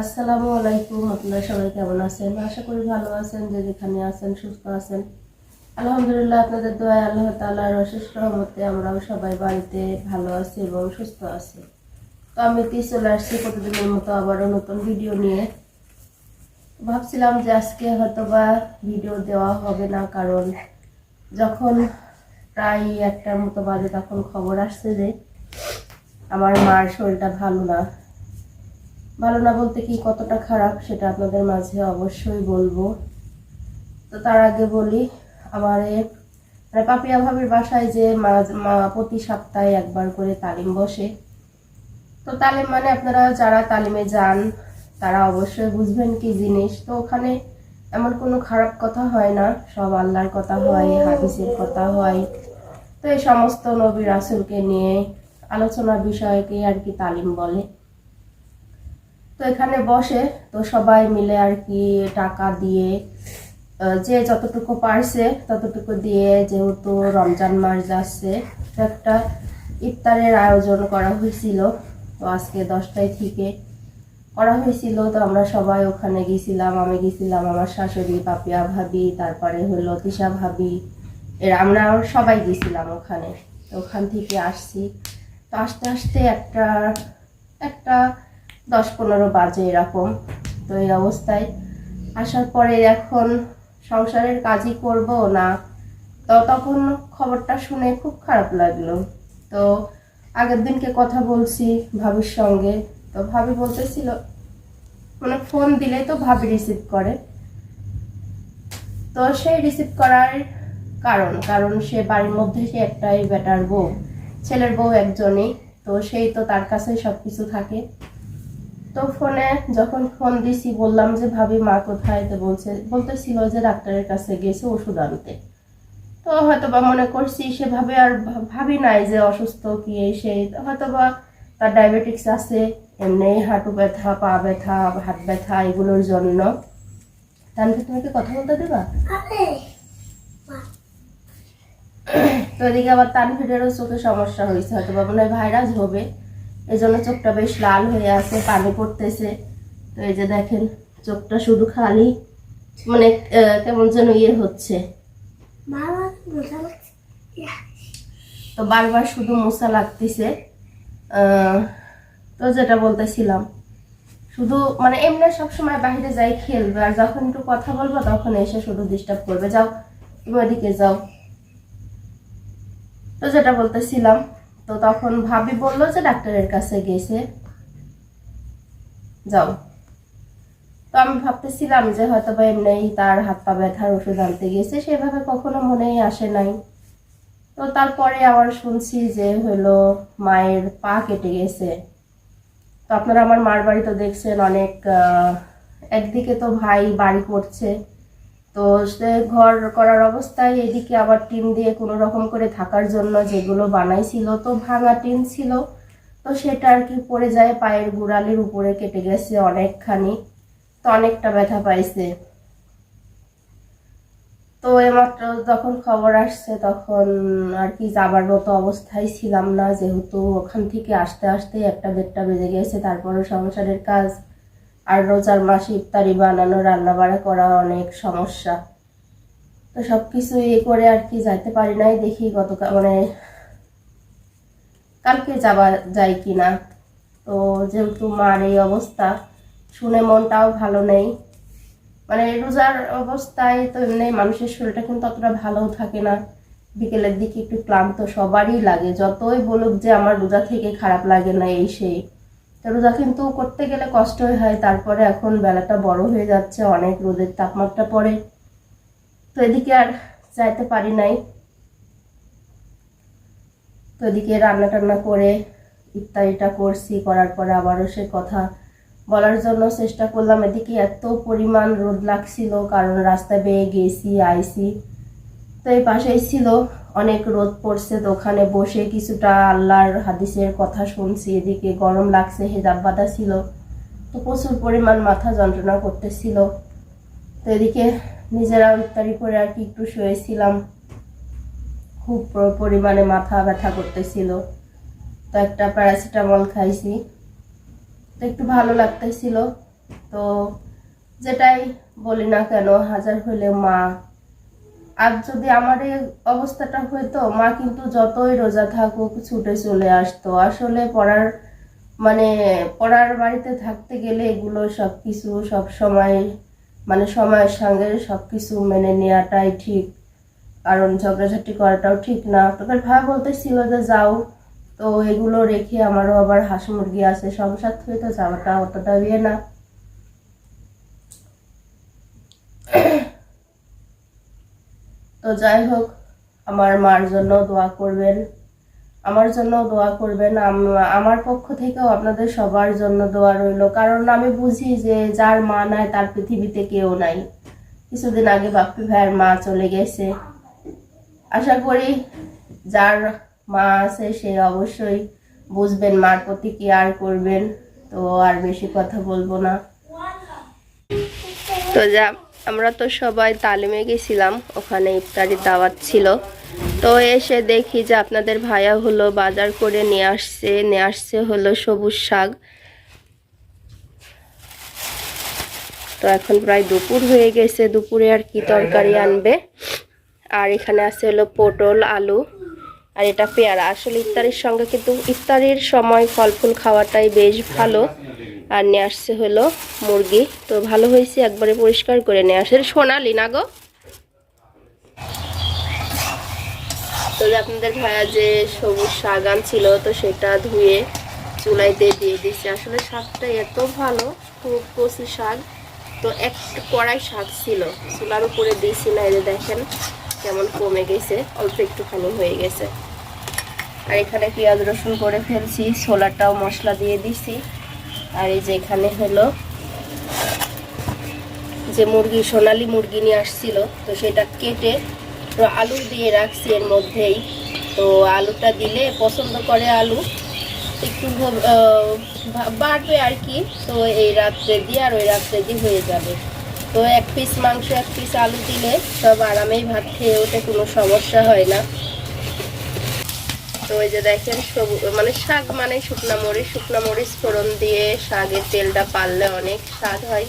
আসসালামু আলাইকুম, আপনারা সবাই কেমন আছেন? আশা করি ভালো আছেন, যে যেখানে আছেন, সুস্থ আছেন। আলহামদুলিল্লাহ, আপনাদের দোয়ায় আল্লাহ তাআলার অশেষ রহমতে আমরাও সবাই বাড়িতে ভালো আছি এবং সুস্থ আছি। তো আমি দিয়ে চলে আসছি প্রতিদিনের মতো আবারও নতুন ভিডিও নিয়ে। ভাবছিলাম যে আজকে হয়তো বা ভিডিও দেওয়া হবে না, কারণ যখন প্রায় একটার মতো বাজে তখন খবর আসছে যে আমার মার শরীরটা ভালো না। ভালো না বলতে কি কতটা খারাপ সেটা আপনাদের মাঝে অবশ্যই বলব। তো তার আগে বলি, আমার মানে পাপিয়া ভাবির বাসায় যে মা- মা- প্রতি সপ্তাহে একবার করে তালিম বসে। তো তালিম মানে আপনারা যারা তালিমে যান, তারা অবশ্যই বুঝবেন কি জিনিস। তো ওখানে এমন কোনো খারাপ কথা হয় না, সব আল্লাহর কথা হয়, হাদিসের কথা হয়। তো এই সমস্ত নবী রাসুলকে নিয়ে আলোচনা বিষয়কে আর কি তালিম বলে। তো এখানে বসে তো সবাই মিলে আর কি টাকা দিয়ে যে যতটুকু পারছে ততটুকু দিয়ে যেহেতু রমজান মাস যাচ্ছে তো একটা ইফতারের আয়োজন করা হয়েছিল। তো আজকে দশটায় থেকে করা হয়েছিল। তো আমরা সবাই ওখানে গেছিলাম, আমি গেছিলাম, আমার শাশুড়ি, পাপিয়া ভাবি, তারপরে হলো তিশা ভাবি, এর আমরা সবাই গেছিলাম ওখানে। তো ওখান থেকে আসছি। তো আস্তে আস্তে একটা একটা দশ পনেরো বাজে এরকম। তো এই অবস্থায় আসার পরে এখন সংসারের কাজই করব না? তো তখন খবরটা শুনে খুব খারাপ লাগল। তো আগের দিনকে কথা বলছি ভাবির সঙ্গে। তো ভাবি বলতেছিল মানে ফোন দিলে তো ভাবি রিসিভ করে। তো সেই রিসিভ করার কারণ কারণ সে বাড়ির মধ্যে সে একটাই বেটার বউ। ছেলের বউ একজনই, তো সেই তো তার কাছেই সব কিছু থাকে। তো ফোনে যখন ফোন দিছি, বললাম যে, ভাবি, মা কোথায়? তো বলছে, বলতেছিল যে, ডাক্তারের কাছে গেছে ওষুধ আনতে। তো হয়তো বা মনে করছি সেভাবে আর ভাবি নাই যে, অসুস্থ কি এই সেই হয়তো বা তার ডায়াবেটিক্স আছে, এমনি হাঁটু ব্যথা, পা ব্যথা, হাত ব্যথা, এগুলোর জন্য। তানভি, তুমি কি কথা বলতে দেবা? তো এদিকে আবার তানভীরেরও চোখে সমস্যা হয়েছে হয়তো বা মনে হয় ভাইরাস হবে। এই জন্য চোখটা বেশ লাল হয়ে আছে পানি পড়তেছে। তো এই যে দেখেন চোখটা শুধু খালি মানে কেমন যেন ইয়ে হচ্ছে। তো বারবার শুধু মশা লাগতেছে। তো যেটা বলতেছিলাম শুধু মানে এমনি সবসময় বাইরে যাই খেলবে আর যখন একটু কথা বলব তখন এসে শুধু ডিস্টার্ব করবে। যাও তুমি ওদিকে যাও। তো যেটা বলতেছিলাম তো তখন ভাবি বলল যে ডাক্তারের কাছে গেছে। যাও। তো আমি ভাবতেছিলাম যে হয়তো বা এমনি তার হাত পা ব্যথার ওষুধ আনতে গেছে, সেভাবে কখনো মনেই আসে নাই। তো তারপরে আবার শুনছি যে হলো মায়ের পা কেটে গেছে। তো আপনারা আমার মার বাড়ি তো দেখছেন, অনেক একদিকে তো ভাই বাড়ি করছে তো সে ঘর করার অবস্থায় এদিকে আবার টিন দিয়ে কোনো রকম করে থাকার জন্য যেগুলো বানাইছিল তো ভাঙা টিন ছিল। তো সেটা আর কি পড়ে যায়, পায়ের গোড়ালির উপরে কেটে গেছে অনেকখানি, তো অনেকটা ব্যথা পাইছে। তো এমাত্র যখন খবর আসছে তখন আর কি যাবার মতো অবস্থায় ছিলাম না, যেহেতু ওখান থেকে আসতে আসতে একটা দেড়টা বেজে গেছে তারপরে সংসারের কাজ আর রোজার মাসে ইফতারি বানানো রান্না বাড়া করা অনেক সমস্যা। তো সব কিছু ইয়ে করে আর কি যাইতে পারি নাই, দেখি গতকাল মানে কালকে যাবা যায় কি না তো যেহেতু মার এই অবস্থা, শুনে মনটাও ভালো নেই। মানে রোজার অবস্থায় তো এমনি মানুষের শরীরটা কিন্তু অতটা ভালো থাকে না। বিকেলের দিকে একটু ক্লান্ত সবারই লাগে, যতই বলুক যে আমার রোজা থেকে খারাপ লাগে না এই সেই। তো রোজা কিন্তু করতে গেলে কষ্টই হয়, তারপরে এখন বেলাটা বড় হয়ে যাচ্ছে, অনেক রোদের তাপমাত্রা পড়ে। তো এদিকে আর যাইতে পারি নাই। তো এদিকে রান্না টান্না করে ইত্যাদিটা করছি, করার পরে আবারও সে কথা বলার জন্য চেষ্টা করলাম। এদিকে এত পরিমাণ রোদ লাগছিল, কারণ রাস্তা বেয়ে গেছি আইসি তো এই পাশেই ছিল অনেক রোদ পড়ছে তো ওখানে বসে কিছুটা আল্লাহর হাদিসের কথা শুনছি। এদিকে গরম লাগছে, হেজাব বাঁধা ছিল। তো প্রচুর পরিমাণ মাথা যন্ত্রণা করতেছিল। তো এদিকে নিজেরা ইফতারি করে আর কি একটু শুয়েছিলাম। খুব পরিমাণে মাথা ব্যথা করতেছিল। তো একটা প্যারাসিটামল খাইছি। তো একটু ভালো লাগতেছিল। তো যেটাই বলি না কেন, হাজার হইলে মা আর যদি আমার এই অবস্থাটা হইতো, মা কিন্তু যতই রোজা থাকুক, ছুটে চলে আসতো। আসলে পড়ার মানে পড়ার বাড়িতে থাকতে গেলে এগুলো সব কিছু সব সময় মানে সময়ের সঙ্গে সব কিছু মেনে নেওয়াটাই ঠিক। কারণ ঝগড়াঝাটি করাটাও ঠিক না। তোদের ভাই বলতেছিল যে, যাও। তো এগুলো রেখে আমারও আবার হাঁস মুরগি আছে, সংসার থেকে তো যাওয়াটা অতটা ইয়ে না। তো যাই হোক, আমার মার জন্য দোয়া করবেন। আমার জন্য দোয়া করবেন। আমার পক্ষ থেকেও আপনাদের সবার জন্য দোয়া রইল। কারণ আমি বুঝি যে যার মা নাই, তার পৃথিবীতে কেউ নাই। কিছুদিন আগে বাপ্পি ভাইয়ের মা চলে গেছে। আশা করি যার মা আছে, সে অবশ্যই বুঝবেন মার প্রতি কি আর করবেন। তো আর বেশি কথা বলব না। তো যা আমরা তো সবাই তালিমে গেছিলাম, ওখানে ইফতারির দাওয়াত ছিল। তো এসে দেখি যে আপনাদের ভাইয়া হলো বাজার করে নিয়ে আসছে নিয়ে আসছে হলো সবুজ শাক। তো এখন প্রায় দুপুর হয়ে গেছে, দুপুরে আর কি তরকারি আনবে। আর এখানে আছে হলো পটল, আলু। আর এটা পেয়ারা। আসলে ইফতারির সঙ্গে কিন্তু ইফতারির সময় ফল ফুল খাওয়াটাই বেশ ভালো। আর নিয়ে আসছে হলো মুরগি। তো ভালো হয়েছে, একবারে পরিষ্কার করে নিয়ে আসে। সোনালি না গো? তো আপনাদের ভাইয়া যে সবুজ শাক ছিল তো সেটা ধুয়ে চুলাইতে দিয়ে দিয়েছে। আসলে শাকটা এত ভালো, খুব কচি শাক। তো একটা কড়াই শাক ছিল, চুলার উপরে দিয়েছি না যে দেখেন। কেমন কমে গেছে, অল্প একটুখানি হয়ে গেছে। আর এখানে পেঁয়াজ রসুন করে ফেলছি, ছোলাটাও মশলা দিয়ে দিছি। আর এই যে এখানে হলো যে মুরগি, সোনালি মুরগি নিয়ে আসছিল, তো সেটা কেটে তো আলু দিয়ে রাখছি এর মধ্যেই। তো আলুটা দিলে পছন্দ করে আলু, একটু বাড়বে আর কি। তো এই রাত্রে দিয়ে আর ওই রাত্রে দিয়ে হয়ে যাবে। তো এক পিস মাংস এক পিস আলু দিলে সব আরামেই ভাত খেয়ে ওঠে কোনো সমস্যা হয় না। তো ওই যে দেখেন সবু মানে শাক মানে শুকনা মরিচ শুকনা মরিচ ফোড়ন দিয়ে শাকের তেলটা পারলে অনেক স্বাদ হয়।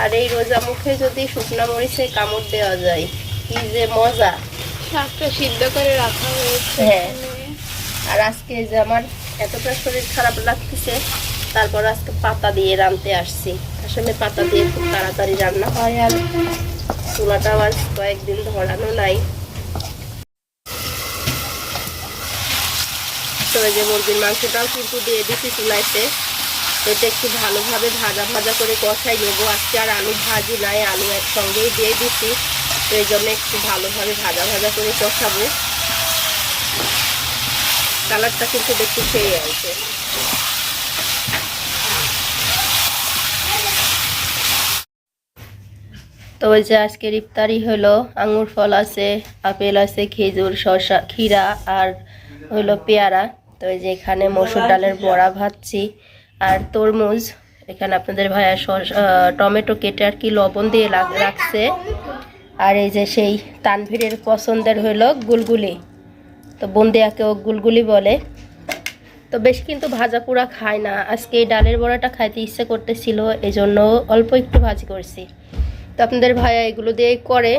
আর এই রোজা মুখে যদি শুকনা মরিচে কামড় দেওয়া যায় কি যে মজা। শাকটা সিদ্ধ করে রাখা হয়েছে। হ্যাঁ। আর আজকে যে আমার এতটা শরীর খারাপ লাগতেছে তারপর আজকে পাতা দিয়ে রাঁধতে আসছি। আসলে পাতা দিয়ে খুব তাড়াতাড়ি রান্না হয় আর চুলাটাও আজ কয়েকদিন ধরানো নাই। তো এই যে মুরগির মাংসটাও কিন্তু দিয়ে দিচ্ছি চুলাইতে এটা একটু ভালোভাবে ভাজা ভাজা করে কষাই নেব। আজকে আর আলু ভাজি নাই, আলু একসঙ্গেই দিয়ে দিচ্ছি তো এই জন্য একটু ভালোভাবে ভাজা ভাজা করে কষাবো। কালারটা কিন্তু দেখতে খেয়ে আছে তো ওই যে আজকের ইফতারি হলো, আঙুর ফল আছে, আপেল আছে, খেজুর, শসা, ক্ষীরা আর হলো পেয়ারা। তো এই যে এখানে মসুর ডালের বড়া ভাজছি। আর তরমুজ, এখানে আপনাদের ভাইয়া টমেটো কেটে আর কি লবণ দিয়ে রাখছে। আর এই যে সেই তানভীরের পছন্দের হলো গুলগুলি। তো বন্দিয়াকেও গুলগুলি বলে। তো বেশি কিন্তু ভাজা পোড়া খায় না। আজকে এই ডালের বড়াটা খাইতে ইচ্ছে করতেছিল এই জন্য অল্প একটু ভাজি করছি। তো আপনাদের ভাইয়া এগুলো দিয়েই করে।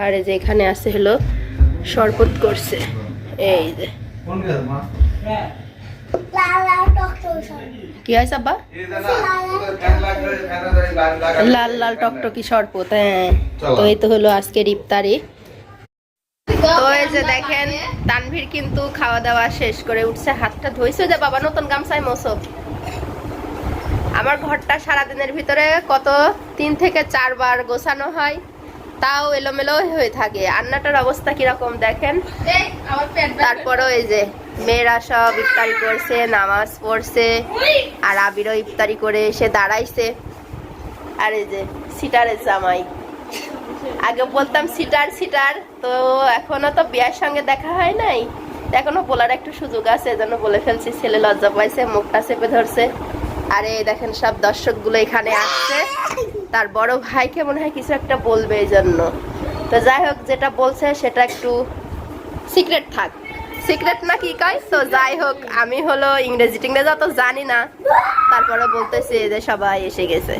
আর যে এখানে আছে হলো শরবত করছে। এই যে। কি হয় আব্বা? লাল লাল টকটকি শরবত হ্যাঁ। তো এই তো হলো আজকের ইফতারি। তো এই যে দেখেন, তানভীর কিন্তু খাওয়া দাওয়া শেষ করে উঠছে, হাতটা ধুইছে যে বাবা নতুন গামছায় মোসো আমার ঘরটা সারাদিনের ভিতরে কত তিন থেকে চারবার গোছানো হয়, তাও এলোমেলো হয়ে থাকে। আন্নাটার অবস্থা কীরকম দেখেন? তারপরও এই যে মেয়েরা সব ইফতারি করছে, নামাজ পড়ছে, আর আবিরও ইফতারি করে এসে দাঁড়াইছে। আর এই যে সিটারের জামাই। আগে বলতাম সিটার সিটার, তো এখনও তো বিয়ার সঙ্গে দেখা হয় নাই। এখনও বলার একটু সুযোগ আছে, এজন্য বলে ফেলছি, ছেলে লজ্জা পাইছে, মুখটা চেপে ধরছে। আরে দেখেন সব দর্শকগুলো এখানে আসছে। তার বড় ভাইকে মনে হয় কিছু একটা বলবে এই জন্য। তো যাই হোক, যেটা বলছে সেটা একটু সিক্রেট থাক। সিক্রেট না কি কয়? তো যাই হোক, আমি হলো ইংরেজি টিংরেজি অত জানি না, তারপরে বলতেছি যে সবাই এসে গেছে।